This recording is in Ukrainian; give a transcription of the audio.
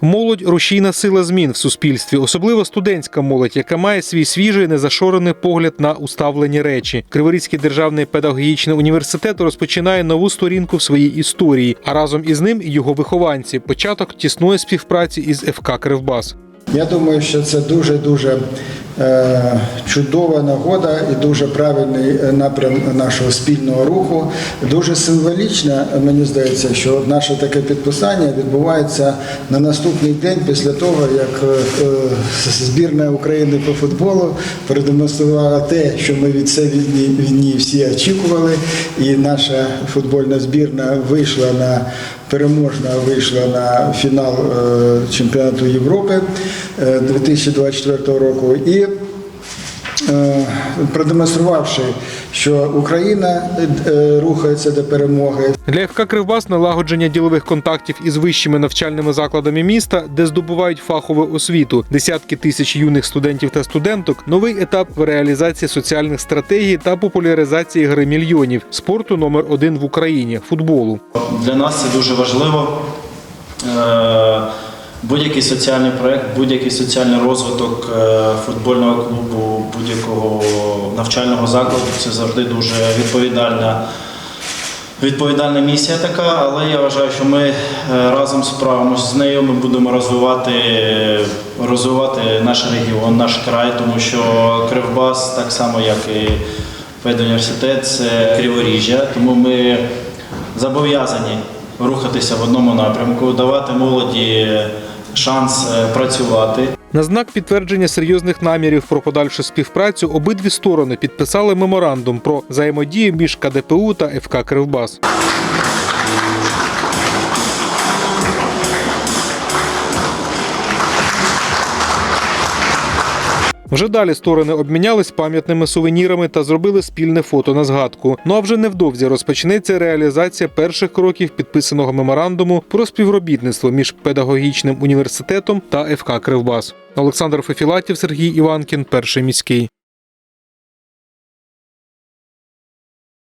Молодь рушійна сила змін в суспільстві, особливо студентська молодь, яка має свій свіжий незашорений погляд на уставлені речі. Криворізький державний педагогічний університет розпочинає нову сторінку в своїй історії, а разом із ним і його вихованці. Початок тісної співпраці із ФК Кривбас. Я думаю, що це дуже дуже чудова нагода і дуже правильний е, напрям нашого спільного руху. Дуже символічно, мені здається, що наше таке підписання відбувається на наступний день після того, як е, е, збірна України по футболу продемонструвала те, що ми від війни, війни всі очікували, і наша футбольна збірна вийшла на переможна вийшла на фінал е, чемпіонату Європи е, 2024 року і е, продемонструвавши, що Україна е, рухається до перемоги, Для ФК Кривбас налагодження ділових контактів із вищими навчальними закладами міста, де здобувають фахову освіту, десятки тисяч юних студентів та студенток, новий етап в реалізації соціальних стратегій та популяризації гри мільйонів спорту номер один в Україні футболу. Для нас це дуже важливо. Будь-який соціальний проєкт, будь-який соціальний розвиток е, футбольного клубу, будь-якого навчального закладу це завжди дуже відповідальна, відповідальна місія така, але я вважаю, що ми е, разом справимося з нею. Ми будемо розвивати, розвивати наш регіон, наш край, тому що Кривбас, так само як і педуніверситет, це Криворіжжя, тому ми зобов'язані рухатися в одному напрямку, давати молоді шанс е, працювати. На знак підтвердження серйозних намірів про подальшу співпрацю обидві сторони підписали меморандум про взаємодію між КДПУ та ФК Кривбас. Вже далі сторони обмінялись пам'ятними сувенірами та зробили спільне фото на згадку. Ну а вже невдовзі розпочнеться реалізація перших кроків підписаного меморандуму про співробітництво між педагогічним університетом та ФК Кривбас. Олександр Фефілатів, Сергій Іванкін, перший міський.